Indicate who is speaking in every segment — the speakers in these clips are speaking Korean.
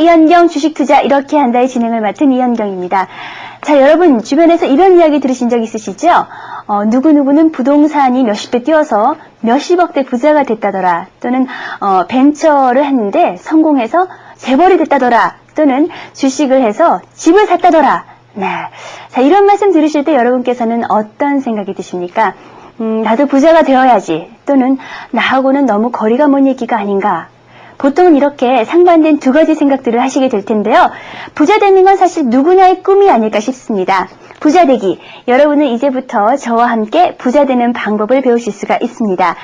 Speaker 1: 이현경 주식 투자 이렇게 한다의 진행을 맡은 이현경입니다. 자, 여러분 주변에서 이런 이야기 들으신 적 있으시죠? 어, 누구누구는 부동산이 몇십 배 뛰어서 몇십억 대 부자가 됐다더라. 또는 어, 벤처를 했는데 성공해서 재벌이 됐다더라. 또는 주식을 해서 집을 샀다더라. 네. 자, 이런 말씀 들으실 때 여러분께서는 어떤 생각이 드십니까? 음, 나도 부자가 되어야지. 또는 나하고는 너무 거리가 먼 얘기가 아닌가. 보통은 이렇게 상반된 두 가지 생각들을 하시게 될 텐데요. 부자 되는 건 사실 누구나의 꿈이 아닐까 싶습니다. 부자 되기. 여러분은 이제부터 저와 함께 부자 되는 방법을 배우실 수가 있습니다.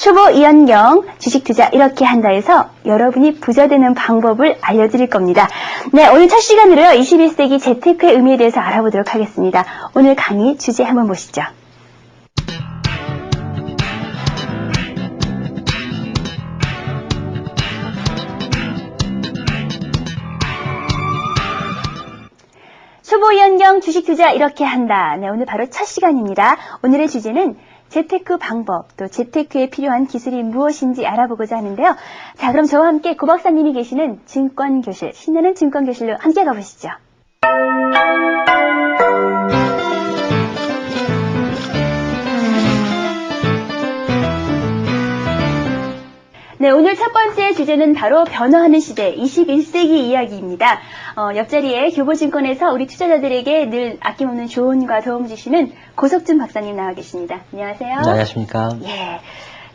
Speaker 1: 초보 이연경 주식 투자 이렇게 한다 해서 여러분이 부자 되는 방법을 알려드릴 겁니다. 네, 오늘 첫 시간으로요. 21세기 재테크의 의미에 대해서 알아보도록 하겠습니다. 오늘 강의 주제 한번 보시죠. 초보 이연경 주식 투자 이렇게 한다. 네, 오늘 바로 첫 시간입니다. 오늘의 주제는 재테크 방법, 또 재테크에 필요한 기술이 무엇인지 알아보고자 하는데요. 자, 그럼 저와 함께 고 박사님이 계시는 증권교실, 신나는 증권교실로 함께 가보시죠. 네, 오늘 첫 번째 주제는 바로 변화하는 시대, 21세기 이야기입니다. 어, 옆자리에 교보증권에서 우리 투자자들에게 늘 아낌없는 조언과 도움 주시는 고석준 박사님 나와 계십니다. 안녕하세요.
Speaker 2: 네, 안녕하십니까.
Speaker 1: 예.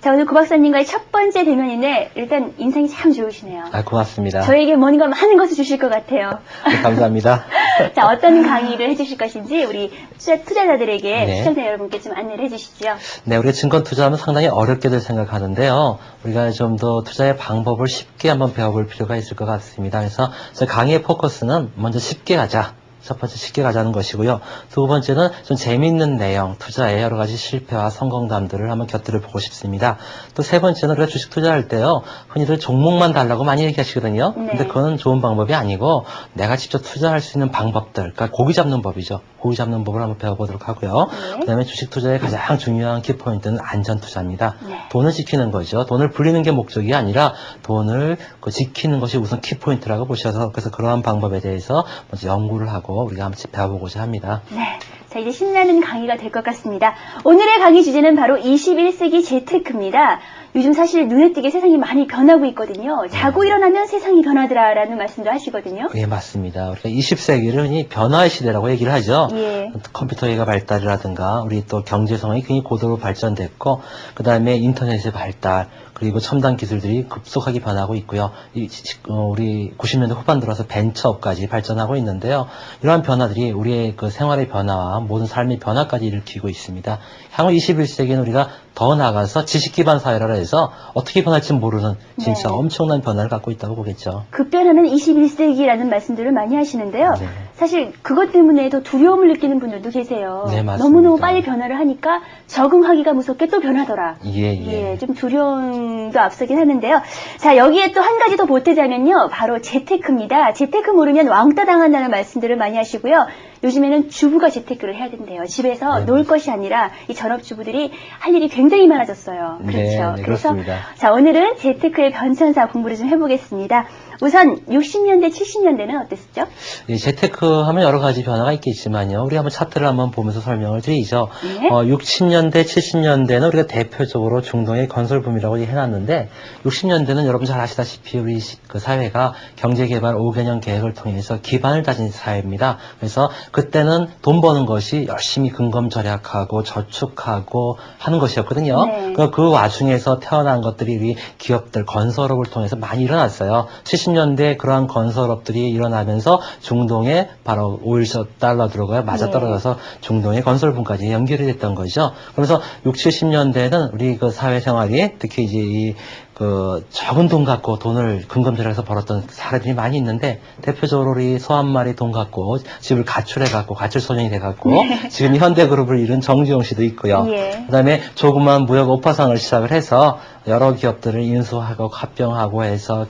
Speaker 1: 자, 오늘 고 박사님과의 첫 번째 대면인데, 일단 인상이 참 좋으시네요.
Speaker 2: 아, 고맙습니다.
Speaker 1: 저에게 뭔가 많은 것을 주실 것 같아요.
Speaker 2: 네, 감사합니다.
Speaker 1: 자, 어떤 강의를 해주실 것인지 우리 투자, 투자자들에게,
Speaker 2: 네.
Speaker 1: 시청자 여러분께 좀 안내를 해주시죠.
Speaker 2: 네, 우리가 증권 투자하면 상당히 어렵게들 생각하는데요. 우리가 좀 더 투자의 방법을 쉽게 한번 배워볼 필요가 있을 것 같습니다. 그래서 강의의 포커스는 먼저 쉽게 가자. 첫 번째 쉽게 가자는 것이고요. 두 번째는 좀 재미있는 내용, 투자의 여러 가지 실패와 성공담들을 한번 곁들여 보고 싶습니다. 또 세 번째는 우리가 주식 투자할 때요. 흔히들 종목만 달라고 많이 얘기하시거든요.
Speaker 1: 네.
Speaker 2: 근데 그거는 좋은 방법이 아니고 내가 직접 투자할 수 있는 방법들, 그러니까 고기 잡는 법이죠. 고기 잡는 법을 한번 배워보도록 하고요.
Speaker 1: 네.
Speaker 2: 그 다음에 주식 투자의 가장 중요한 키포인트는 안전 투자입니다.
Speaker 1: 네.
Speaker 2: 돈을 지키는 거죠. 돈을 불리는 게 목적이 아니라 돈을 그 지키는 것이 우선 키포인트라고 보셔서 그래서 그러한 방법에 대해서 먼저 연구를 하고 우리가 한번 배워보고자 합니다.
Speaker 1: 네. 자, 이제 신나는 강의가 될 것 같습니다. 오늘의 강의 주제는 바로 21세기 재테크입니다. 요즘 사실 눈에 띄게 세상이 많이 변하고 있거든요. 자고 일어나면 세상이 변하더라라는 말씀도 하시거든요.
Speaker 2: 예, 맞습니다. 우리가 20세기를 흔히 변화의 시대라고 얘기를 하죠.
Speaker 1: 예.
Speaker 2: 컴퓨터의 발달이라든가 우리 또 경제성이 굉장히 고도로 발전됐고 그 다음에 인터넷의 발달 그리고 첨단 기술들이 급속하게 변하고 있고요. 이, 시- 어, 우리 90년대 후반 들어서 벤처업까지 발전하고 있는데요. 이러한 변화들이 우리의 그 생활의 변화와 모든 삶의 변화까지 일으키고 있습니다. 향후 21세기는 우리가 더 나아가서 지식 기반 사회라 해서 어떻게 변할지 모르는 진짜
Speaker 1: 네.
Speaker 2: 엄청난 변화를 갖고 있다고 보겠죠.
Speaker 1: 급변하는 21세기라는 말씀들을 많이 하시는데요.
Speaker 2: 네.
Speaker 1: 사실 그것 때문에 더 두려움을 느끼는 분들도 계세요.
Speaker 2: 네, 맞습니다.
Speaker 1: 너무너무 빨리 변화를 하니까 적응하기가 무섭게 또 변하더라.
Speaker 2: 예, 예.
Speaker 1: 예, 좀 두려움도 앞서긴 하는데요. 자, 여기에 또 한 가지 더 보태자면요. 바로 재테크입니다. 재테크 모르면 왕따 당한다는 말씀들을 많이 하시고요. 요즘에는 주부가 재테크를 해야 된대요. 집에서
Speaker 2: 네.
Speaker 1: 놀 것이 아니라 이 전업주부들이 할 일이 굉장히 많아졌어요. 그렇죠.
Speaker 2: 네, 네,
Speaker 1: 그래서
Speaker 2: 그렇습니다.
Speaker 1: 자, 오늘은 재테크의 변천사 공부를 좀 해보겠습니다. 우선 60년대, 70년대는 어땠었죠?
Speaker 2: 이 재테크 하면 여러 가지 변화가 있겠지만요. 우리 한번 차트를 한번 보면서 설명을 드리죠.
Speaker 1: 네.
Speaker 2: 어, 60년대, 70년대는 우리가 대표적으로 중동의 건설 붐이라고 해놨는데 60년대는 여러분 잘 아시다시피 우리 시- 그 사회가 경제개발 5개년 계획을 통해서 기반을 다진 사회입니다. 그래서 그때는 돈 버는 것이 열심히 근검 절약하고 저축하고 하는 것이었거든요.
Speaker 1: 네.
Speaker 2: 그, 그 와중에서 태어난 것들이 우리 기업들 건설업을 통해서 많이 일어났어요. 70 년대 그러한 건설업들이 일어나면서 중동에 바로 오일서 달러 들어가요. 맞아
Speaker 1: 네.
Speaker 2: 떨어져서 중동의 건설분까지 연결이 됐던 거죠. 그러면서 6, 70년대는 우리 그 사회생활이 특히 이제 이 그 적은 돈 갖고 돈을 근검절약해서 벌었던 사례들이 많이 있는데 대표적으로 우리 소한말이 돈 갖고 집을 가출해 갖고 가출 소년이 돼 갖고 지금 현대그룹을 이룬 정지용 씨도 있고요.
Speaker 1: 예.
Speaker 2: 그다음에 조그만 무역 오파상을 시작을 해서 여러 기업들을 인수하고 합병하고 해서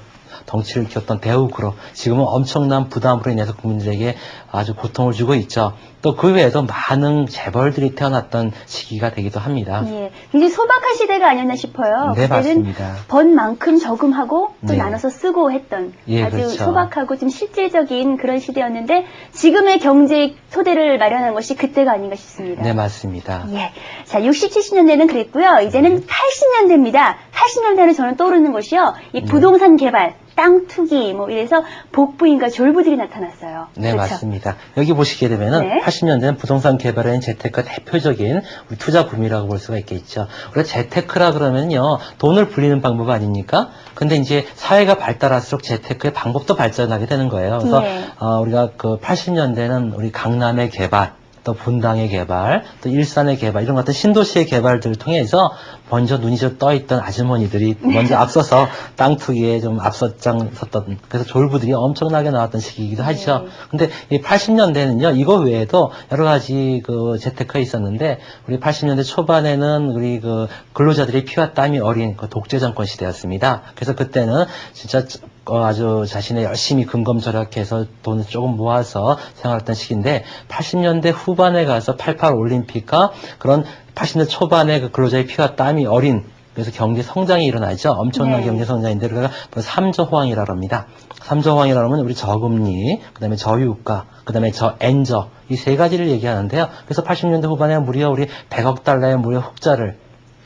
Speaker 2: 덩치를 키웠던 대우그룹 지금은 엄청난 부담으로 인해서 국민들에게 아주 고통을 주고 있죠. 또 그 외에도 많은 재벌들이 태어났던 시기가 되기도 합니다.
Speaker 1: 예, 굉장히 소박한 시대가 아니었나 싶어요.
Speaker 2: 네, 맞습니다.
Speaker 1: 번 만큼 저금하고 또
Speaker 2: 네.
Speaker 1: 나눠서 쓰고 했던
Speaker 2: 예,
Speaker 1: 아주
Speaker 2: 그렇죠.
Speaker 1: 소박하고 좀 실질적인 그런 시대였는데 지금의 경제 토대를 마련한 것이 그때가 아닌가 싶습니다.
Speaker 2: 네, 맞습니다.
Speaker 1: 예. 자, 60, 70년대는 그랬고요. 이제는 80년대입니다. 80년대는 저는 떠오르는 것이요. 이
Speaker 2: 네.
Speaker 1: 부동산 개발, 땅 투기, 뭐 이래서 복부인과 졸부들이 나타났어요.
Speaker 2: 네,
Speaker 1: 그렇죠?
Speaker 2: 맞습니다. 여기 보시게 되면은
Speaker 1: 네.
Speaker 2: 80년대는 부동산 개발엔 재테크 대표적인 우리 투자 붐이라고 볼 수가 있겠죠. 우리가 재테크라 그러면요. 돈을 불리는 방법 아닙니까? 근데 이제 사회가 발달할수록 재테크의 방법도 발전하게 되는 거예요. 그래서
Speaker 1: 네.
Speaker 2: 어, 우리가 그 80년대는 우리 강남의 개발, 또 분당의 개발, 또 일산의 개발 이런 같은 신도시의 개발들을 통해서 먼저 눈이 좀 떠있던 아주머니들이 먼저 앞서서 땅 투기에 좀 앞서장 섰던 그래서 졸부들이 엄청나게 나왔던 시기이기도 하죠.
Speaker 1: 네.
Speaker 2: 근데 이 80년대는요 이거 외에도 여러 가지 그 재테크가 있었는데 우리 80년대 초반에는 우리 그 근로자들이 피와 땀이 어린 그 독재 정권 시대였습니다. 그래서 그때는 진짜 어, 아주 자신의 열심히 근검절약해서 돈을 조금 모아서 생활했던 시기인데 80년대 후반에 가서 88 올림픽과 그런 80년대 초반에 그 근로자의 피와 땀이 어린 그래서 경제 성장이 일어나죠. 엄청난
Speaker 1: 네.
Speaker 2: 경제 성장인데 우리가 삼조 호황이라고 합니다. 삼조 호황이라고 하면 우리 저금리, 그다음에 저유가, 그다음에 저 엔저 이 세 가지를 얘기하는데요. 그래서 80년대 후반에 무려 우리 100억 달러의 무려 흑자를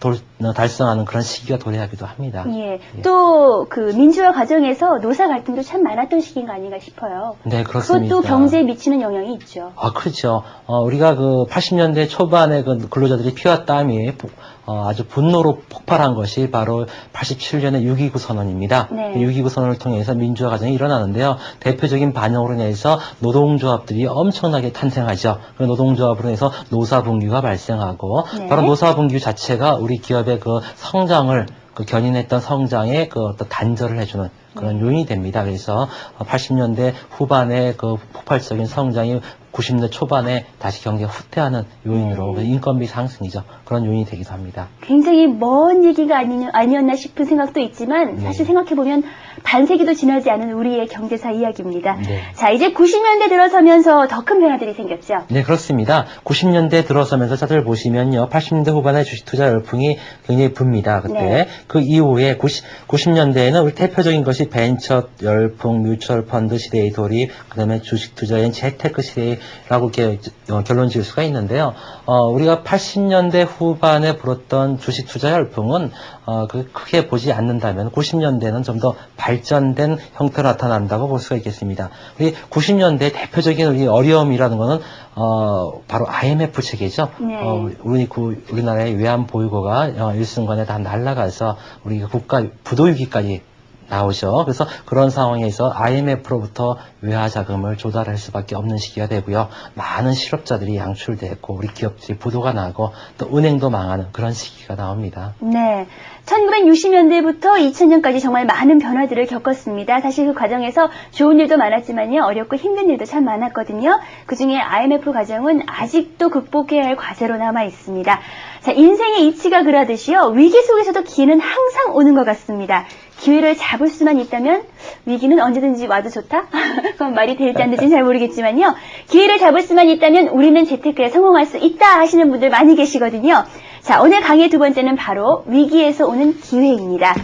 Speaker 2: 돌- 어, 달성하는 그런 시기가 도래하기도 합니다.
Speaker 1: 예. 또 그 민주화 과정에서 노사 갈등도 참 많았던 시기가 아닌가 싶어요.
Speaker 2: 네, 그렇습니다.
Speaker 1: 그것도 경제에 미치는 영향이 있죠.
Speaker 2: 아, 그렇죠. 어, 우리가 그 80년대 초반에 그 근로자들이 피와 땀이 부- 어, 아주 분노로 폭발한 것이 바로 87년의 6.29 선언입니다.
Speaker 1: 네.
Speaker 2: 6.29 선언을 통해서 민주화 과정이 일어나는데요. 대표적인 반영으로 인해서 노동조합들이 엄청나게 탄생하죠. 그 노동조합으로 인해서 노사분규가 발생하고
Speaker 1: 네.
Speaker 2: 바로 노사분규 자체가 우리 기업의 그 성장을 그 견인했던 성장에 그 어떤 단절을 해주는 그런 요인이 됩니다. 그래서 80년대 후반에 그 폭발적인 성장이 90년대 초반에 다시 경기가 후퇴하는 요인으로
Speaker 1: 네.
Speaker 2: 인건비 상승이죠. 그런 요인이 되기도 합니다.
Speaker 1: 굉장히 먼 얘기가 아니, 아니었나 싶은 생각도 있지만
Speaker 2: 네.
Speaker 1: 사실 생각해보면 반세기도 지나지 않은 우리의 경제사 이야기입니다.
Speaker 2: 네.
Speaker 1: 자, 이제 90년대 들어서면서 더 큰 변화들이 생겼죠.
Speaker 2: 네, 그렇습니다. 90년대 들어서면서 차트를 보시면요. 80년대 후반에 주식 투자 열풍이 굉장히 붑니다. 그때.
Speaker 1: 네.
Speaker 2: 그 이후에 90, 90년대에는 우리 대표적인 것이 벤처 열풍, 뮤추얼 펀드 시대의 돌입, 그 다음에 주식 투자인 재테크 시대라고 이렇게 어, 결론 지을 수가 있는데요. 어, 우리가 80년대 후반에 불었던 주식 투자 열풍은 어, 그 크게 보지 않는다면 90년대는 좀 더 발전된 형태로 나타난다고 볼 수가 있겠습니다. 우리 90년대 대표적인 우리 어려움이라는 거는 어, 바로 IMF 체계죠.
Speaker 1: 네.
Speaker 2: 어, 우리 그 우리나라의 외환 보유고가 어, 일순간에 다 날아가서 우리 국가 부도 위기까지 나오죠. 그래서 그런 상황에서 IMF로부터 외화 자금을 조달할 수밖에 없는 시기가 되고요. 많은 실업자들이 양출됐고 우리 기업들이 부도가 나고 또 은행도 망하는 그런 시기가 나옵니다.
Speaker 1: 네. 1960년대부터 2000년까지 정말 많은 변화들을 겪었습니다. 사실 그 과정에서 좋은 일도 많았지만요. 어렵고 힘든 일도 참 많았거든요. 그 중에 IMF 과정은 아직도 극복해야 할 과제로 남아 있습니다. 자, 인생의 이치가 그러듯이요. 위기 속에서도 기회는 항상 오는 것 같습니다. 기회를 잡을 수만 있다면 위기는 언제든지 와도 좋다? 그건 말이 될지 안 될지는 잘 모르겠지만요. 기회를 잡을 수만 있다면 우리는 재테크에 성공할 수 있다 하시는 분들 많이 계시거든요. 자, 오늘 강의 두 번째는 바로 위기에서 오는 기회입니다.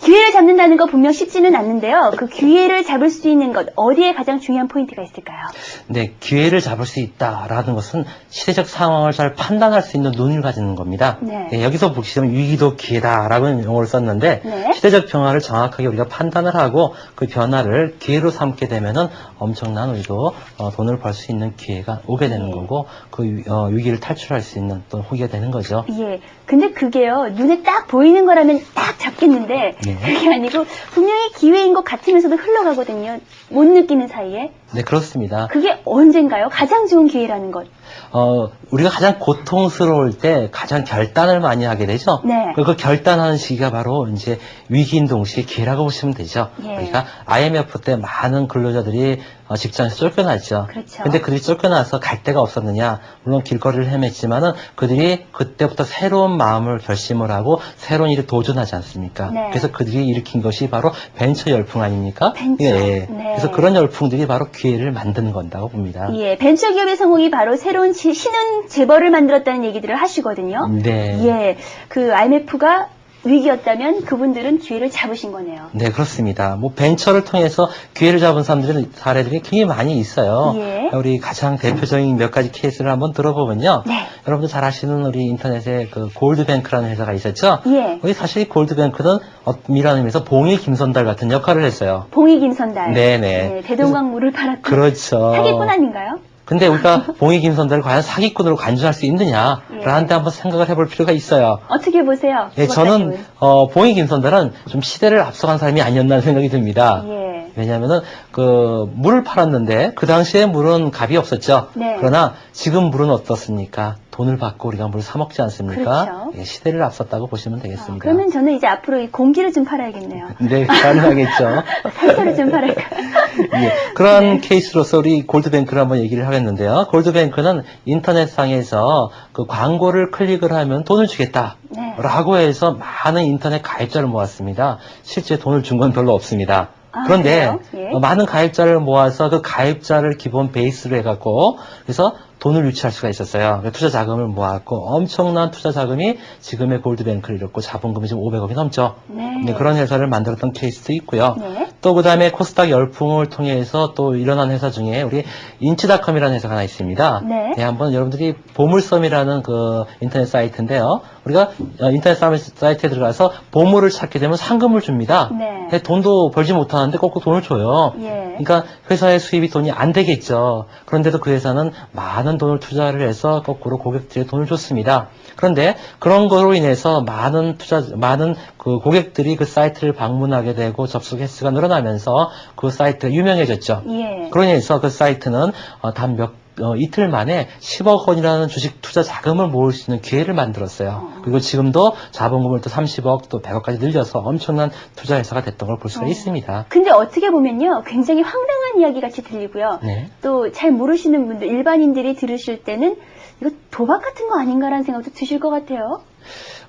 Speaker 1: 기회를 잡는다는 거 분명 쉽지는 않는데요. 그 기회를 잡을 수 있는 것, 어디에 가장 중요한 포인트가 있을까요?
Speaker 2: 네, 기회를 잡을 수 있다라는 것은 시대적 상황을 잘 판단할 수 있는 눈을 가지는 겁니다.
Speaker 1: 네.
Speaker 2: 여기서 보시면 위기도 기회다라는 용어를 썼는데
Speaker 1: 네.
Speaker 2: 시대적 변화를 정확하게 우리가 판단을 하고 그 변화를 기회로 삼게 되면은 엄청난 우리도 어, 돈을 벌 수 있는 기회가 오게 되는
Speaker 1: 네.
Speaker 2: 거고 그 위- 어, 위기를 탈출할 수 있는 또 호기가 되는 거죠.
Speaker 1: 예. 근데 그게요, 눈에 딱 보이는 거라면 딱 잡겠는데,
Speaker 2: 네.
Speaker 1: 그게 아니고, 분명히 기회인 것 같으면서도 흘러가거든요. 못 느끼는 사이에.
Speaker 2: 네, 그렇습니다.
Speaker 1: 그게 언젠가요? 가장 좋은 기회라는 것.
Speaker 2: 어, 우리가 가장 고통스러울 때 가장 결단을 많이 하게 되죠.
Speaker 1: 네.
Speaker 2: 그 결단하는 시기가 바로 이제 위기인 동시에 기회라고 보시면 되죠.
Speaker 1: 예.
Speaker 2: 그러니까 IMF 때 많은 근로자들이 어, 직장에서 쫓겨났죠.
Speaker 1: 그렇죠.
Speaker 2: 근데 그들이 쫓겨나서 갈 데가 없었느냐? 물론 길거리를 헤맸지만은 그들이 그때부터 새로운 마음을 결심을 하고 새로운 일에 도전하지 않습니까?
Speaker 1: 네.
Speaker 2: 그래서 그들이 일으킨 것이 바로 벤처 열풍 아닙니까?
Speaker 1: 벤처.
Speaker 2: 예.
Speaker 1: 네.
Speaker 2: 그래서 그런 열풍들이 바로 기회를 만드는 건다고 봅니다.
Speaker 1: 예, 벤처기업의 성공이 바로 새로운 지- 신흥 재벌을 만들었다는 얘기들을 하시거든요.
Speaker 2: 네.
Speaker 1: 예, 그 IMF가 위기였다면 그분들은 기회를 잡으신 거네요.
Speaker 2: 네, 그렇습니다. 뭐 벤처를 통해서 기회를 잡은 사람들은 사례들이 굉장히 많이 있어요.
Speaker 1: 예.
Speaker 2: 우리 가장 대표적인 몇 가지 케이스를 한번 들어보면요.
Speaker 1: 네.
Speaker 2: 여러분들 잘 아시는 우리 인터넷에 그 골드뱅크라는 회사가 있었죠.
Speaker 1: 예,
Speaker 2: 우리 사실 이 골드뱅크는 엄밀한 의미에서 봉이 김선달 같은 역할을 했어요.
Speaker 1: 봉이 김선달.
Speaker 2: 네네.
Speaker 1: 예, 대동강 물을 팔았던
Speaker 2: 그렇죠.
Speaker 1: 사기꾼 아닌가요?
Speaker 2: 근데 우리가 봉이 김선달을 과연 사기꾼으로 간주할 수 있느냐?
Speaker 1: 예.
Speaker 2: 라는 데 한번 생각을 해볼 필요가 있어요.
Speaker 1: 어떻게 보세요?
Speaker 2: 예, 저는 어, 봉이 김선달은 좀 시대를 앞서간 사람이 아니었나 생각이 듭니다.
Speaker 1: 예,
Speaker 2: 왜냐하면은 그 물을 팔았는데 그 당시에 물은 값이 없었죠.
Speaker 1: 네.
Speaker 2: 그러나 지금 물은 어떻습니까? 돈을 받고 우리가 물을 사 먹지 않습니까?
Speaker 1: 그렇죠.
Speaker 2: 예, 시대를 앞섰다고 보시면
Speaker 1: 아,
Speaker 2: 되겠습니다.
Speaker 1: 그러면 저는 이제 앞으로 이 공기를 좀 팔아야겠네요.
Speaker 2: 네, 가능하겠죠.
Speaker 1: 팔자를 좀 팔을까?
Speaker 2: 예, 그런
Speaker 1: 네.
Speaker 2: 케이스로서 우리 골드뱅크를 한번 얘기를 하겠는데요. 골드뱅크는 인터넷상에서 그 광고를 클릭을 하면 돈을 주겠다.
Speaker 1: 네.
Speaker 2: 라고 해서 많은 인터넷 가입자를 모았습니다. 실제 돈을 준 건 별로 없습니다.
Speaker 1: 아,
Speaker 2: 그런데?
Speaker 1: 예.
Speaker 2: 어, 많은 가입자를 모아서 그 가입자를 기본 베이스로 해갖고 그래서 돈을 유치할 수가 있었어요. 투자 자금을 모았고 엄청난 투자 자금이 지금의 골드뱅크를 이뤘고 자본금이 지금 500억이 넘죠.
Speaker 1: 네.
Speaker 2: 네, 그런 회사를 만들었던 케이스도 있고요.
Speaker 1: 네.
Speaker 2: 또 그 다음에 코스닥 열풍을 통해서 또 일어난 회사 중에 우리 인치닷컴이라는 회사가 하나 있습니다.
Speaker 1: 네.
Speaker 2: 한번 여러분들이 보물섬이라는 그 인터넷 사이트인데요. 우리가 어, 인터넷 사이트에 들어가서 보물을 찾게 되면 상금을 줍니다.
Speaker 1: 네.
Speaker 2: 돈도 벌지 못하는데 꼭꼭 돈을 줘요.
Speaker 1: 예.
Speaker 2: 그러니까 회사의 수입이 돈이 안 되겠죠. 그런데도 그 회사는 많은 돈을 투자를 해서 거꾸로 고객들의 돈을 줬습니다. 그런데 그런 거로 인해서 많은 투자, 많은 그 고객들이 그 사이트를 방문하게 되고 접속 횟수가 늘어 나면서 그 사이트가 유명해졌죠.
Speaker 1: 예.
Speaker 2: 인해서 그 사이트는 어, 단 몇, 어, 이틀 만에 10억 원이라는 주식 투자 자금을 모을 수 있는 기회를 만들었어요.
Speaker 1: 어.
Speaker 2: 그리고 지금도 자본금을 또 30억 또 100억까지 늘려서 엄청난 투자 회사가 됐던 걸 볼 수가
Speaker 1: 어.
Speaker 2: 있습니다.
Speaker 1: 근데 어떻게 보면요, 굉장히 황당한 이야기 같이 들리고요.
Speaker 2: 네.
Speaker 1: 또 잘 모르시는 분들, 일반인들이 들으실 때는 이거 도박 같은 거 아닌가라는 생각도 드실 것 같아요.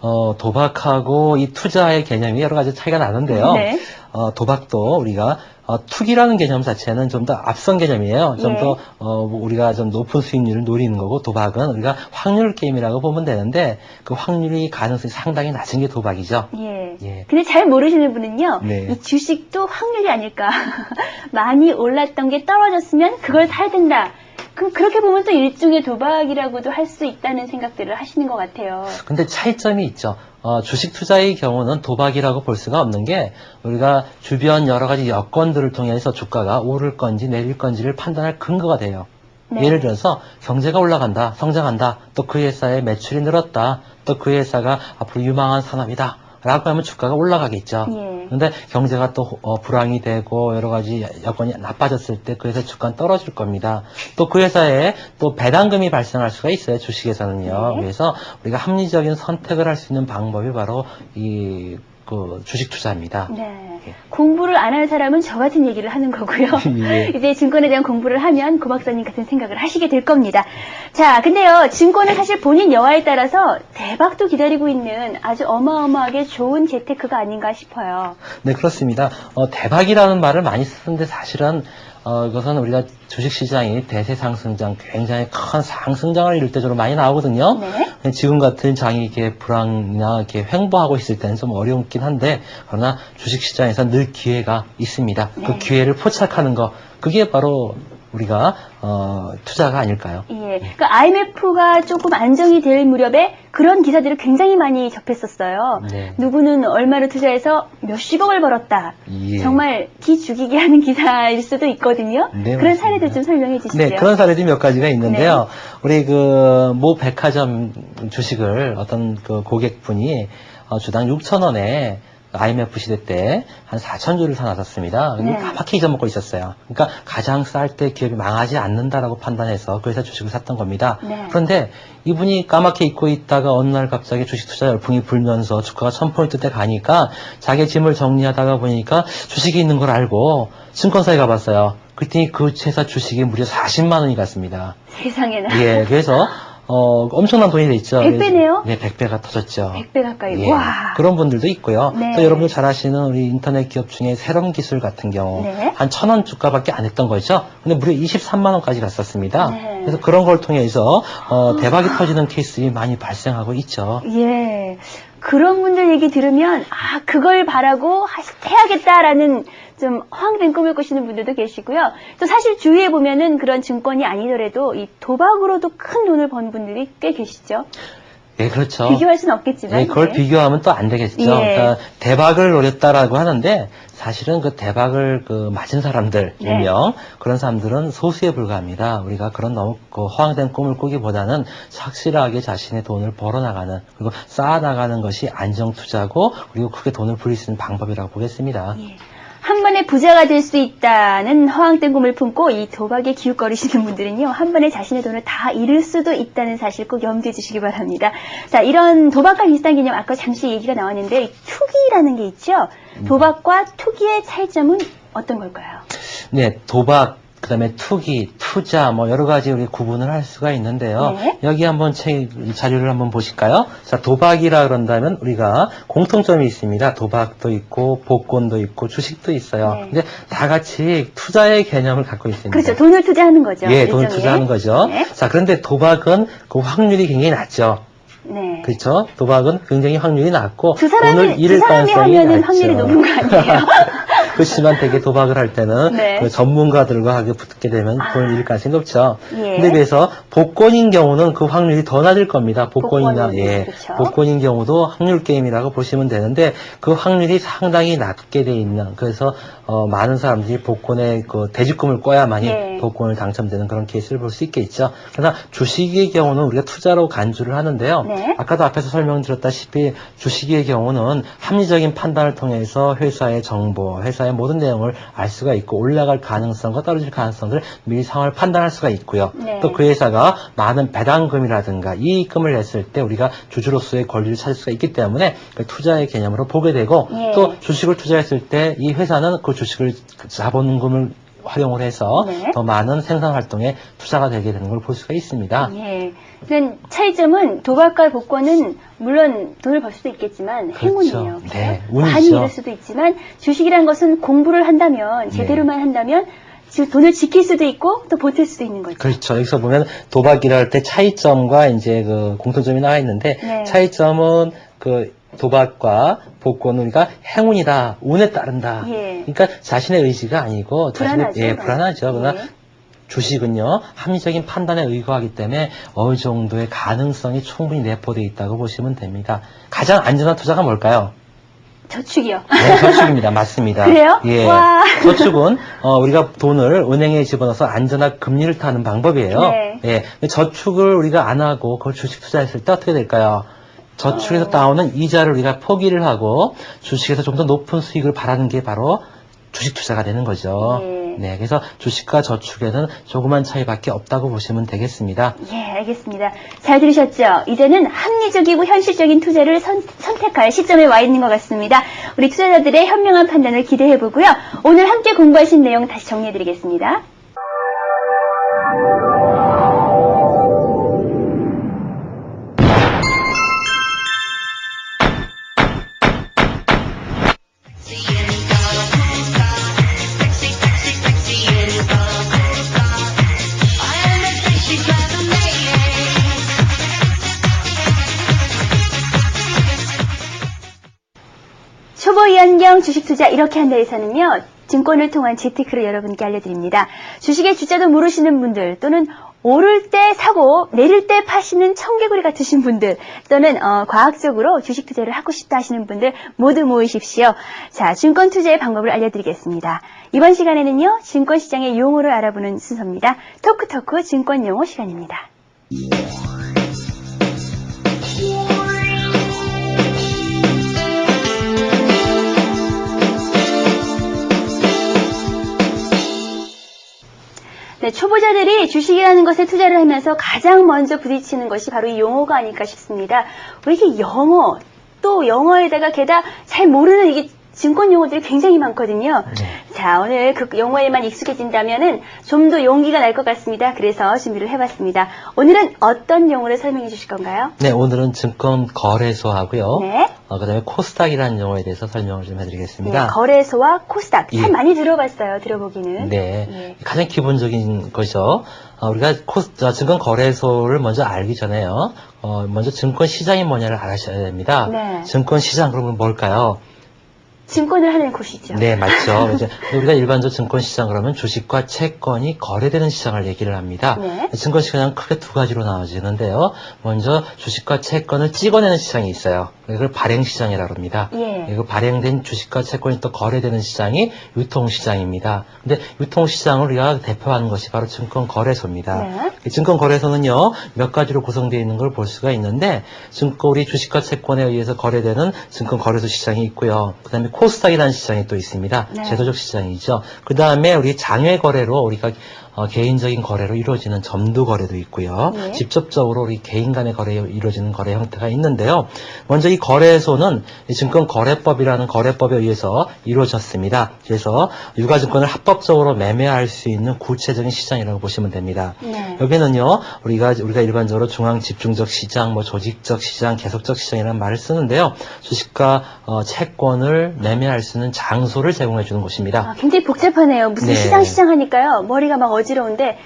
Speaker 2: 어, 도박하고 이 투자의 개념이 여러 가지 차이가 나는데요.
Speaker 1: 네.
Speaker 2: 어, 도박도 우리가 어, 투기라는 개념 자체는 좀 더 앞선 개념이에요. 좀
Speaker 1: 예.
Speaker 2: 더 어, 뭐 우리가 좀 높은 수익률을 노리는 거고 도박은 우리가 확률 게임이라고 보면 되는데 그 확률이 가능성이 상당히 낮은 게 도박이죠.
Speaker 1: 예.
Speaker 2: 예.
Speaker 1: 근데 잘 모르시는 분은요,
Speaker 2: 네.
Speaker 1: 이 주식도 확률이 아닐까. 많이 올랐던 게 떨어졌으면 그걸 사야 된다. 그럼 그렇게 보면 또 일종의 도박이라고도 할 수 있다는 생각들을 하시는 것 같아요.
Speaker 2: 근데 차이점이 있죠. 어, 주식 투자의 경우는 도박이라고 볼 수가 없는 게 우리가 주변 여러 가지 여건들을 통해서 주가가 오를 건지 내릴 건지를 판단할 근거가 돼요.
Speaker 1: 네.
Speaker 2: 예를 들어서 경제가 올라간다, 성장한다, 또 그 회사의 매출이 늘었다, 또 그 회사가 앞으로 유망한 산업이다. 라고 하면 주가가 올라가겠죠.
Speaker 1: 예.
Speaker 2: 근데 경제가 또 어, 불황이 되고 여러 가지 여건이 나빠졌을 때 그 회사 주가는 떨어질 겁니다. 또 그 회사에 또 배당금이 발생할 수가 있어요. 주식에서는요.
Speaker 1: 네.
Speaker 2: 그래서 우리가 합리적인 선택을 할 수 있는 방법이 바로 이 그 주식 투자입니다.
Speaker 1: 네.
Speaker 2: 예.
Speaker 1: 공부를 안한 사람은 저 같은 얘기를 하는 거고요.
Speaker 2: 예.
Speaker 1: 이제 증권에 대한 공부를 하면 고 박사님 같은 생각을 하시게 될 겁니다. 자, 근데요, 증권은 사실 본인 여하에 따라서 대박도 기다리고 있는 아주 어마어마하게 좋은 재테크가 아닌가 싶어요.
Speaker 2: 네, 그렇습니다. 어, 대박이라는 말을 많이 쓰는데 사실은 어, 이것은 우리가 주식시장이 대세 상승장, 굉장히 큰 상승장을 이룰 때적으로 많이 나오거든요.
Speaker 1: 네.
Speaker 2: 지금 같은 장이 이렇게 불황이나 이렇게 횡보하고 있을 때는 좀 어렵긴 한데, 그러나 주식시장에서 늘 기회가 있습니다.
Speaker 1: 네.
Speaker 2: 그 기회를 포착하는 거, 그게 바로 우리가 어, 투자가 아닐까요?
Speaker 1: 예. 그 IMF가 조금 안정이 될 무렵에 그런 기사들을 굉장히 많이 접했었어요.
Speaker 2: 네.
Speaker 1: 누구는 얼마를 투자해서 몇십억을 벌었다.
Speaker 2: 예.
Speaker 1: 정말 기 죽이게 하는 기사일 수도 있거든요.
Speaker 2: 네,
Speaker 1: 그런
Speaker 2: 맞습니다.
Speaker 1: 사례들 좀 설명해 주시죠.
Speaker 2: 네, 그런 사례들이 몇 가지가 있는데요.
Speaker 1: 네.
Speaker 2: 우리 그 모 백화점 주식을 어떤 그 고객분이 어, 주당 6천 원에 IMF 시대 때 한 4천 주를 사놨었습니다.
Speaker 1: 네.
Speaker 2: 까맣게 잊어먹고 있었어요. 그러니까 가장 쌀 때 기업이 망하지 않는다라고 판단해서 그래서 주식을 샀던 겁니다.
Speaker 1: 네.
Speaker 2: 그런데 이분이 까맣게 잊고 있다가 어느 날 갑자기 주식 투자 열풍이 불면서 주가가 1000포인트대 가니까 자기 짐을 정리하다가 보니까 주식이 있는 걸 알고 증권사에 가봤어요. 그랬더니 그 회사 주식이 무려 40만 원이 갔습니다.
Speaker 1: 세상에나.
Speaker 2: 예, 그래서 어, 엄청난 돈이 됐죠.
Speaker 1: 100배 네요?
Speaker 2: 네, 100배가 터졌죠.
Speaker 1: 100배 가까이.
Speaker 2: 예,
Speaker 1: 와.
Speaker 2: 그런 분들도 있고요.
Speaker 1: 네.
Speaker 2: 또 여러분들 잘 아시는 우리 인터넷 기업 중에 새롬 기술 같은 경우
Speaker 1: 네.
Speaker 2: 한 천 원 주가밖에 안 했던 거죠. 근데 무려 23만 원까지 갔었습니다.
Speaker 1: 네.
Speaker 2: 그래서 그런 걸 통해서 어, 대박이 터지는 케이스들이 많이 발생하고 있죠.
Speaker 1: 예. 그런 분들 얘기 들으면, 아, 그걸 바라고 하- 해야겠다라는 좀 허황된 꿈을 꾸시는 분들도 계시고요. 또 사실 주위에 보면은 그런 증권이 아니더라도 이 도박으로도 큰 돈을 번 분들이 꽤 계시죠.
Speaker 2: 예, 그렇죠.
Speaker 1: 비교할 수는 없겠지만.
Speaker 2: 예, 그걸
Speaker 1: 네.
Speaker 2: 비교하면 또 안 되겠죠.
Speaker 1: 예.
Speaker 2: 그러니까 대박을 노렸다라고 하는데 사실은 그 대박을 그 맞은 사람들
Speaker 1: 네.
Speaker 2: 일명 그런 사람들은 소수에 불과합니다. 우리가 그런 너무 그 허황된 꿈을 꾸기보다는 확실하게 자신의 돈을 벌어 나가는 그리고 쌓아 나가는 것이 안정 투자고 그리고 크게 돈을 불릴 수 있는 방법이라고 보겠습니다.
Speaker 1: 예. 한 번에 부자가 될 수 있다는 허황된 꿈을 품고 이 도박에 기웃거리시는 분들은요, 한 번에 자신의 돈을 다 잃을 수도 있다는 사실 꼭 염두해 주시기 바랍니다. 자, 이런 도박과 비슷한 개념, 아까 잠시 얘기가 나왔는데, 이 투기라는 게 있죠? 도박과 투기의 차이점은 어떤 걸까요?
Speaker 2: 네, 도박, 그 다음에 투기, 투자, 뭐 여러 가지 우리 구분을 할 수가 있는데요.
Speaker 1: 네.
Speaker 2: 여기 한번 책, 자료를 한번 보실까요? 자, 도박이라 그런다면 우리가 공통점이 있습니다. 도박도 있고, 복권도 있고, 주식도 있어요.
Speaker 1: 네.
Speaker 2: 근데 다 같이 투자의 개념을 갖고 있습니다.
Speaker 1: 그렇죠. 돈을 투자하는 거죠.
Speaker 2: 예, 돈을
Speaker 1: 일종의.
Speaker 2: 투자하는 거죠.
Speaker 1: 네.
Speaker 2: 자, 그런데 도박은 그 확률이 굉장히 낮죠.
Speaker 1: 네.
Speaker 2: 그렇죠? 도박은 굉장히 확률이 낮고,
Speaker 1: 두
Speaker 2: 돈을
Speaker 1: 사람이, 두
Speaker 2: 잃을
Speaker 1: 사람이
Speaker 2: 가능성이
Speaker 1: 하면은
Speaker 2: 낮죠.
Speaker 1: 확률이 높은 거 아니에요?
Speaker 2: 그렇지만 되게 도박을 할 때는
Speaker 1: 네.
Speaker 2: 그 전문가들과 하게 붙게 되면
Speaker 1: 아.
Speaker 2: 잃을 가능성이 높죠.
Speaker 1: 예.
Speaker 2: 근데 비해서 복권인 경우는 그 확률이 더 낮을 겁니다. 복권이나
Speaker 1: 복권은,
Speaker 2: 예.
Speaker 1: 그렇죠.
Speaker 2: 복권인 경우도 확률 게임이라고 보시면 되는데 그 확률이 상당히 낮게 돼 있는 그래서 어, 많은 사람들이 복권에 그 대지금을 꿔야만이
Speaker 1: 예.
Speaker 2: 복권을 당첨되는 그런 케이스를 볼 수 있겠죠. 그러나 주식의 경우는 우리가 투자로 간주를 하는데요.
Speaker 1: 네.
Speaker 2: 아까도 앞에서 설명드렸다시피 주식의 경우는 합리적인 판단을 통해서 회사의 정보, 회사의 모든 내용을 알 수가 있고 올라갈 가능성과 떨어질 가능성을 미리 상황을 판단할 수가 있고요.
Speaker 1: 네.
Speaker 2: 또그 회사가 많은 배당금이라든가 이익금을 냈을 때 우리가 주주로서의 권리를 찾을 수가 있기 때문에 그 투자의 개념으로 보게 되고
Speaker 1: 예.
Speaker 2: 또 주식을 투자했을 때 이 회사는 그 주식을 자본금을 활용을 해서
Speaker 1: 네.
Speaker 2: 더 많은 생산 활동에 투자가 되게 되는 걸 볼 수가 있습니다.
Speaker 1: 예. 차이점은 도박과 복권은 물론 돈을 벌 수도 있겠지만
Speaker 2: 그렇죠.
Speaker 1: 행운이에요. 그렇죠?
Speaker 2: 네, 운이죠.
Speaker 1: 많이 잃을 수도 있지만 주식이란 것은 공부를 한다면
Speaker 2: 네.
Speaker 1: 제대로만 한다면 지- 돈을 지킬 수도 있고 또 버틸 수도 있는 거죠.
Speaker 2: 그렇죠. 여기서 보면 도박이라 할 때 차이점과 이제 그 공통점이 나와 있는데
Speaker 1: 네.
Speaker 2: 차이점은 그 도박과 복권은 우리가 행운이다, 운에 따른다.
Speaker 1: 예.
Speaker 2: 그러니까 자신의 의지가 아니고 자신의
Speaker 1: 불안하죠.
Speaker 2: 예, 불안하죠. 그러나
Speaker 1: 예.
Speaker 2: 주식은요 합리적인 판단에 의거하기 때문에 어느 정도의 가능성이 충분히 내포되어 있다고 보시면 됩니다. 가장 안전한 투자가 뭘까요?
Speaker 1: 저축이요.
Speaker 2: 네, 저축입니다. 맞습니다.
Speaker 1: 그래요?
Speaker 2: 예.
Speaker 1: 와.
Speaker 2: 저축은 어, 우리가 돈을 은행에 집어넣어서 안전한 금리를 타는 방법이에요.
Speaker 1: 네.
Speaker 2: 예. 저축을 우리가 안 하고 그걸 주식 투자했을 때 어떻게 될까요? 저축에서
Speaker 1: 어.
Speaker 2: 따오는 이자를 우리가 포기를 하고 주식에서 좀 더 높은 수익을 바라는 게 바로 주식 투자가 되는 거죠.
Speaker 1: 예.
Speaker 2: 네. 그래서 주식과 저축에는 조그만 차이밖에 없다고 보시면 되겠습니다.
Speaker 1: 예, 알겠습니다. 잘 들으셨죠? 이제는 합리적이고 현실적인 투자를 선, 택할 시점에 와 있는 것 같습니다. 우리 투자자들의 현명한 판단을 기대해 보고요. 오늘 함께 공부하신 내용 다시 정리해 드리겠습니다. 이한경 주식 투자 이렇게 한다에서는요. 증권을 통한 재테크를 여러분께 알려드립니다. 주식의 주자도 모르시는 분들 또는 오를 때 사고 내릴 때 파시는 청개구리 같으신 분들 또는 어, 과학적으로 주식 투자를 하고 싶다 하시는 분들 모두 모이십시오. 자, 증권 투자의 방법을 알려드리겠습니다. 이번 시간에는요. 증권 시장의 용어를 알아보는 순서입니다. 토크토크 증권 용어 시간입니다. 네, 초보자들이 주식이라는 것에 투자를 하면서 가장 먼저 부딪히는 것이 바로 이 용어가 아닐까 싶습니다. 왜 이게 영어, 또 영어에다가 게다 잘 모르는 이게 증권 용어들이 굉장히 많거든요.
Speaker 2: 네.
Speaker 1: 자, 오늘 그 영어에만 익숙해진다면은 좀 더 용기가 날 것 같습니다. 그래서 준비를 해봤습니다. 오늘은 어떤 용어를 설명해 주실 건가요?
Speaker 2: 네, 오늘은 증권 거래소하고요.
Speaker 1: 네.
Speaker 2: 어, 그다음에 코스닥이라는 용어에 대해서 설명을 좀 해드리겠습니다.
Speaker 1: 네, 거래소와 코스닥. 참
Speaker 2: 예.
Speaker 1: 많이 들어봤어요, 들어보기는.
Speaker 2: 네.
Speaker 1: 예.
Speaker 2: 가장 기본적인 것이죠. 어, 우리가 코스, 어, 증권 거래소를 먼저 알기 전에요. 어, 먼저 증권 시장이 뭐냐를 알아셔야 됩니다.
Speaker 1: 네.
Speaker 2: 증권 시장 그러면 뭘까요?
Speaker 1: 증권을 하는 곳이죠.
Speaker 2: 네, 맞죠. 이제 우리가 일반적 증권 시장 그러면 주식과 채권이 거래되는 시장을 얘기를 합니다.
Speaker 1: 네.
Speaker 2: 증권 시장은 크게 두 가지로 나눠지는데요. 먼저 주식과 채권을 찍어내는 시장이 있어요. 이걸 발행 시장이라고 합니다.
Speaker 1: 예.
Speaker 2: 이거 발행된 주식과 채권이 또 거래되는 시장이 유통시장입니다. 근데 유통시장을 우리가 대표하는 것이 바로 증권거래소입니다.
Speaker 1: 네.
Speaker 2: 이 증권거래소는요, 몇 가지로 구성되어 있는 걸 볼 수가 있는데, 증권, 우리 주식과 채권에 의해서 거래되는 증권거래소 시장이 있고요. 그 다음에 코스닥이라는 시장이 또 있습니다.
Speaker 1: 네.
Speaker 2: 제도적 시장이죠. 그 다음에 우리 장외 거래로 우리가 어, 개인적인 거래로 이루어지는 점도 거래도 있고요.
Speaker 1: 네.
Speaker 2: 직접적으로 우리 개인 간의 거래에 이루어지는 거래 형태가 있는데요. 먼저 이 거래소는 이 증권거래법이라는 거래법에 의해서 이루어졌습니다. 그래서 유가증권을 합법적으로 매매할 수 있는 구체적인 시장이라고 보시면 됩니다.
Speaker 1: 네.
Speaker 2: 여기는요, 우리가, 우리가 일반적으로 중앙 집중적 시장, 뭐 조직적 시장, 계속적 시장이라는 말을 쓰는데요. 주식과 어, 채권을 매매할 수 있는 장소를 제공해 주는 곳입니다.
Speaker 1: 아, 굉장히 복잡하네요. 무슨
Speaker 2: 네.
Speaker 1: 시장 시장 하니까요. 머리가 막 어지러운데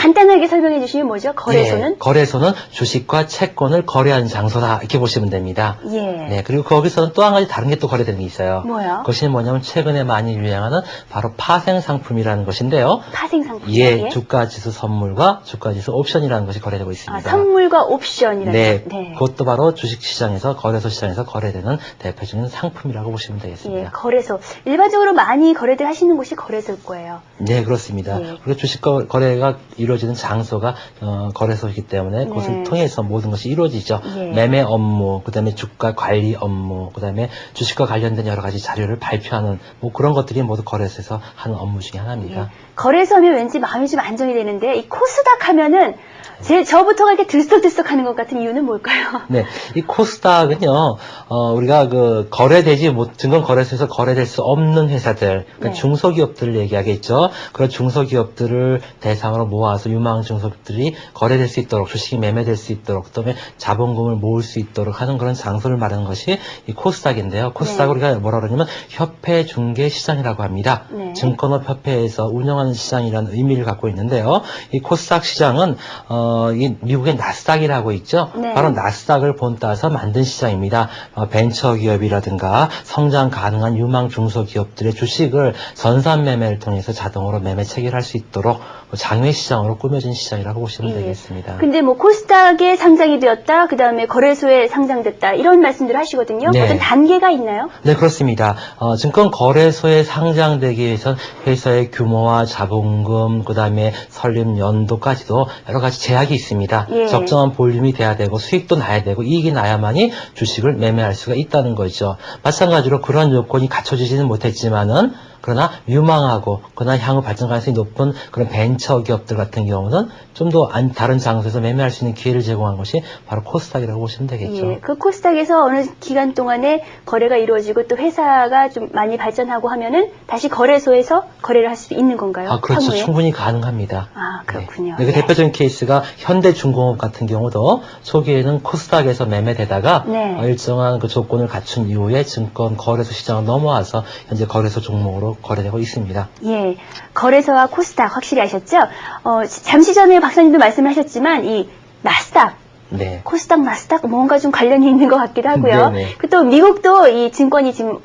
Speaker 1: 간단하게 설명해 주시면 뭐죠? 거래소는?
Speaker 2: 예, 거래소는 주식과 채권을 거래하는 장소다. 이렇게 보시면 됩니다.
Speaker 1: 예.
Speaker 2: 네, 그리고 거기서는 또 한 가지 다른 게 또 거래되는 게 있어요.
Speaker 1: 뭐요?
Speaker 2: 그것이 뭐냐면 최근에 많이 유행하는 바로 파생 상품이라는 것인데요.
Speaker 1: 파생 상품.
Speaker 2: 예, 주가 지수 선물과 주가 지수 옵션이라는 것이 거래되고
Speaker 1: 아,
Speaker 2: 있습니다.
Speaker 1: 선물과 옵션이라는
Speaker 2: 네,
Speaker 1: 네.
Speaker 2: 그것도 바로 주식 시장에서 거래소 시장에서 거래되는 대표적인 상품이라고 보시면
Speaker 1: 예,
Speaker 2: 되겠습니다.
Speaker 1: 거래소. 일반적으로 많이 거래들 하시는 곳이 거래소일 거예요.
Speaker 2: 네, 그렇습니다.
Speaker 1: 예.
Speaker 2: 그리고 주식 거- 거래가 이루 어지는 장소가 어, 거래소이기 때문에
Speaker 1: 네.
Speaker 2: 그것을 통해서 모든 것이 이루어지죠.
Speaker 1: 예.
Speaker 2: 매매 업무, 그다음에 주가 관리 업무, 그다음에 주식과 관련된 여러 가지 자료를 발표하는 뭐 그런 것들이 모두 거래소에서 하는 업무 중에 하나입니다.
Speaker 1: 예. 거래소 하면 왠지 마음이 좀 안정이 되는데 이 코스닥 하면은 제 저부터가 이렇게 들썩들썩 하는 것 같은 이유는 뭘까요?
Speaker 2: 네, 이 코스닥은요, 어, 우리가 그 거래되지 못, 증권 거래소에서 거래될 수 없는 회사들, 그러니까
Speaker 1: 네.
Speaker 2: 중소기업들을 얘기하겠죠. 그런 중소기업들을 대상으로 모아서 유망 중소기업들이 거래될 수 있도록, 주식이 매매될 수 있도록, 그다음에 자본금을 모을 수 있도록 하는 그런 장소를 말하는 것이 이 코스닥인데요. 코스닥
Speaker 1: 네.
Speaker 2: 우리가 뭐라 그러냐면 협회 중개 시장이라고 합니다.
Speaker 1: 네.
Speaker 2: 증권업 협회에서 운영하는 시장이라는 의미를 갖고 있는데요. 이 코스닥 시장은 어, 이 미국의 나스닥이라고 있죠.
Speaker 1: 네.
Speaker 2: 바로 나스닥을 본따서 만든 시장입니다. 어, 벤처 기업이라든가 성장 가능한 유망 중소기업들의 주식을 전산 매매를 통해서 자동으로 매매 체결할 수 있도록 장외 시장으로 꾸며진 시장이라고 보시면
Speaker 1: 예.
Speaker 2: 되겠습니다.
Speaker 1: 근데 뭐 코스닥에 상장이 되었다, 그 다음에 거래소에 상장됐다 이런 말씀들 하시거든요.
Speaker 2: 네.
Speaker 1: 어떤 단계가 있나요?
Speaker 2: 네, 그렇습니다. 어, 증권 거래소에 상장되기 위해선 회사의 규모와 자본금, 그 다음에 설립 연도까지도 여러 가지 제약이 있습니다.
Speaker 1: 예.
Speaker 2: 적정한 볼륨이 돼야 되고 수익도 나야 되고 이익이 나야만이 주식을 매매할 수가 있다는 거죠. 마찬가지로 그런 요건이 갖춰지지는 못했지만은 그러나 유망하고 그러나 향후 발전 가능성이 높은 그런 벤처 기업들 같은 경우는 좀 더 다른 장소에서 매매할 수 있는 기회를 제공한 것이 바로 코스닥이라고 보시면 되겠죠.
Speaker 1: 예, 그 코스닥에서 어느 기간 동안에 거래가 이루어지고 또 회사가 좀 많이 발전하고 하면은 다시 거래소에서 거래를 할수 있는 건가요?
Speaker 2: 아, 그렇죠.
Speaker 1: 향후에?
Speaker 2: 충분히 가능합니다.
Speaker 1: 아, 그렇군요.
Speaker 2: 네. 그
Speaker 1: 예.
Speaker 2: 대표적인 케이스가 현대중공업 같은 경우도 초기에는 코스닥에서 매매되다가
Speaker 1: 네.
Speaker 2: 어, 일정한 그 조건을 갖춘 이후에 증권 거래소 시장을 넘어와서 현재 거래소 종목으로 거래되고 있습니다.
Speaker 1: 예, 거래소와 코스닥 확실히 아셨죠? 어, 잠시 전에 박사님도 말씀하셨지만 이 나스닥,
Speaker 2: 네.
Speaker 1: 코스닥, 나스닥 뭔가 좀 관련이 있는 것 같기도 하고요.
Speaker 2: 네네.
Speaker 1: 그 또 미국도 이 증권이 지금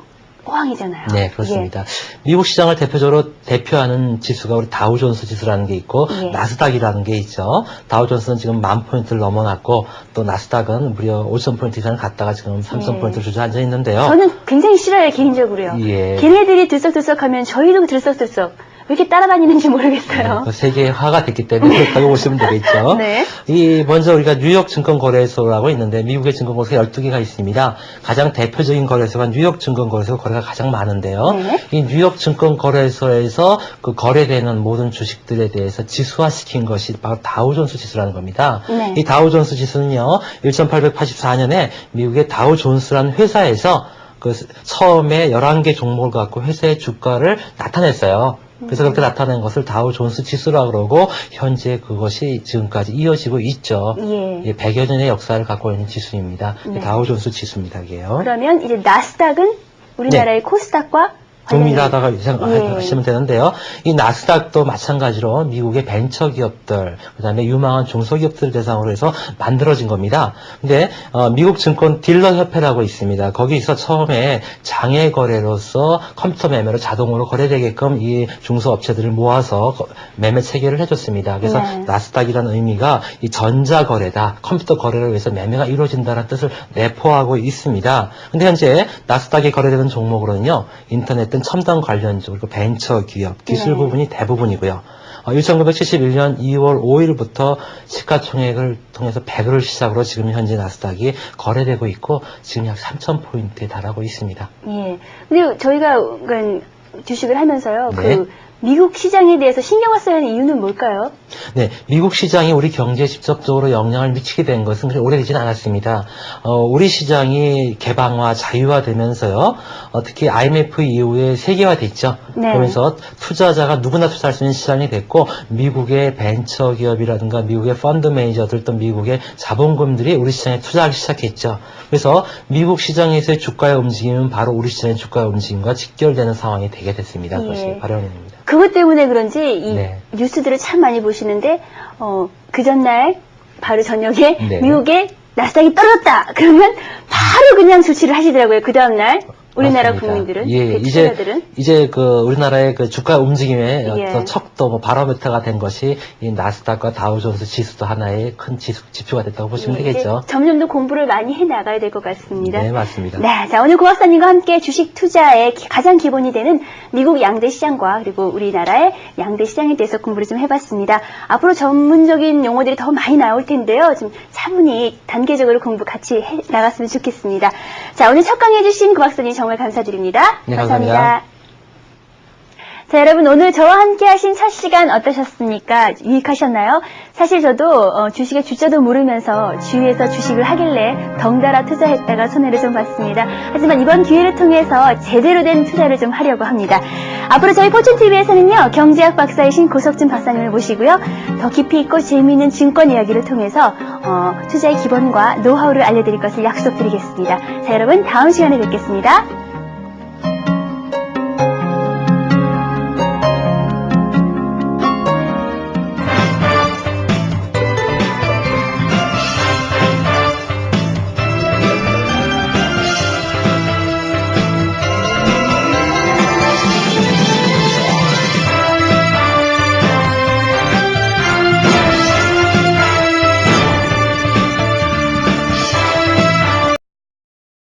Speaker 1: 호황이잖아요.
Speaker 2: 네, 그렇습니다. 미국 시장을 대표적으로 대표하는 지수가 우리 다우존스 지수라는 게 있고
Speaker 1: 예.
Speaker 2: 나스닥이라는 게 있죠. 다우존스는 지금 만 포인트를 넘어났고 또 나스닥은 무려 5천 포인트 이상을 갔다가 지금 3천
Speaker 1: 예.
Speaker 2: 포인트를 주저앉아 있는데요.
Speaker 1: 저는 굉장히 싫어요 개인적으로요.
Speaker 2: 예.
Speaker 1: 걔네들이 들썩들썩하면 저희도 들썩들썩. 왜 이렇게 따라다니는지 모르겠어요.
Speaker 2: 그 세계화가 됐기 때문에 그렇다고 보시면 되겠죠.
Speaker 1: 네.
Speaker 2: 이 먼저 우리가 뉴욕 증권거래소라고 있는데 미국의 증권거래소가 12개가 있습니다. 가장 대표적인 거래소가 뉴욕 증권거래소 거래가 가장 많은데요.
Speaker 1: 네.
Speaker 2: 이 뉴욕 증권거래소에서 그 거래되는 모든 주식들에 대해서 지수화시킨 것이 바로 다우존스 지수라는 겁니다.
Speaker 1: 네.
Speaker 2: 이 다우존스 지수는요. 1884년에 미국의 다우존스라는 회사에서 그 처음에 11개 종목을 갖고 회사의 주가를 나타냈어요. 그래서 그렇게 나타낸 것을 다우 존스 지수라고 그러고 현재 그것이 지금까지 이어지고 있죠.
Speaker 1: 예.
Speaker 2: 예, 100여 년의 역사를 갖고 있는 지수입니다.
Speaker 1: 네.
Speaker 2: 다우 존스 지수입니다, 이게요.
Speaker 1: 그러면 이제 나스닥은 우리나라의 코스닥과 관련이-
Speaker 2: 동일하다가
Speaker 1: 예.
Speaker 2: 생각하시면 되는데요. 이 나스닥도 마찬가지로 미국의 벤처 기업들, 그 다음에 유망한 중소기업들 대상으로 해서 만들어진 겁니다. 근데 어, 미국 증권 딜러 협회라고 있습니다. 거기서 처음에 장외 거래로서 컴퓨터 매매로 자동으로 거래되게끔 이 중소업체들을 모아서 거- 매매 체계를 해줬습니다. 그래서
Speaker 1: 네.
Speaker 2: 나스닥이라는 의미가 이 전자 거래다, 컴퓨터 거래를 위해서 매매가 이루어진다는 뜻을 내포하고 있습니다. 근데 현재 나스닥에 거래되는 종목으로는요, 인터넷 등 첨단 관련주, 그리고 벤처 기업, 기술
Speaker 1: 네.
Speaker 2: 부분이 대부분이고요. 어, 1971년 2월 5일부터 시가총액을 통해서 100을 시작으로 지금 현재 나스닥이 거래되고 있고 지금 약 3,000포인트에 달하고 있습니다.
Speaker 1: 예. 근데 저희가 그 주식을 하면서요.
Speaker 2: 네.
Speaker 1: 그 미국 시장에 대해서 신경을 써야 하는 이유는 뭘까요?
Speaker 2: 네, 미국 시장이 우리 경제에 직접적으로 영향을 미치게 된 것은 그렇게 오래되지는 않았습니다. 어, 우리 시장이 개방화, 자유화되면서요, 어, 특히 IMF 이후에 세계화됐죠.
Speaker 1: 네.
Speaker 2: 그러면서 투자자가 누구나 투자할 수 있는 시장이 됐고, 미국의 벤처 기업이라든가 미국의 펀드 매니저들 또 미국의 자본금들이 우리 시장에 투자하기 시작했죠. 그래서 미국 시장에서의 주가의 움직임은 바로 우리 시장의 주가의 움직임과 직결되는 상황이 되게 됐습니다. 그것이
Speaker 1: 예.
Speaker 2: 바로 원인입니다.
Speaker 1: 그것 때문에 그런지 이
Speaker 2: 네.
Speaker 1: 뉴스들을 참 많이 보시는데 어, 그 전날 바로 저녁에
Speaker 2: 네.
Speaker 1: 미국의 나스닥이 떨어졌다. 그러면 바로 그냥 조치를 하시더라고요. 그 다음 날 우리나라
Speaker 2: 맞습니다.
Speaker 1: 국민들은
Speaker 2: 예,
Speaker 1: 그
Speaker 2: 이제 이제 그 우리나라의 그 주가 움직임의
Speaker 1: 예.
Speaker 2: 어떤 척도 뭐 바로메터가 된 것이 이 나스닥과 다우존스 지수도 하나의 큰 지수, 지표가 됐다고 보시면
Speaker 1: 예,
Speaker 2: 되겠죠.
Speaker 1: 점점 더 공부를 많이 해 나가야 될 것 같습니다.
Speaker 2: 네, 맞습니다.
Speaker 1: 네, 자 오늘 고학사님과 함께 주식 투자의 기- 가장 기본이 되는 미국 양대 시장과 그리고 우리나라의 양대 시장에 대해서 공부를 좀 해봤습니다. 앞으로 전문적인 용어들이 더 많이 나올 텐데요. 좀 차분히 단계적으로 공부 같이 해 나갔으면 좋겠습니다. 자 오늘 첫 강의 해주신 고학사님 정말 감사드립니다.
Speaker 2: 네, 감사합니다.
Speaker 1: 자, 여러분 오늘 저와 함께 하신 첫 시간 어떠셨습니까? 유익하셨나요? 사실 저도 어, 주식의 주자도 모르면서 주위에서 주식을 하길래 덩달아 투자했다가 손해를 좀 봤습니다. 하지만 이번 기회를 통해서 제대로 된 투자를 좀 하려고 합니다. 앞으로 저희 포춘TV에서는요, 경제학 박사이신 고석준 박사님을 모시고요, 더 깊이 있고 재미있는 증권 이야기를 통해서 어, 투자의 기본과 노하우를 알려드릴 것을 약속드리겠습니다. 자, 여러분 다음 시간에 뵙겠습니다.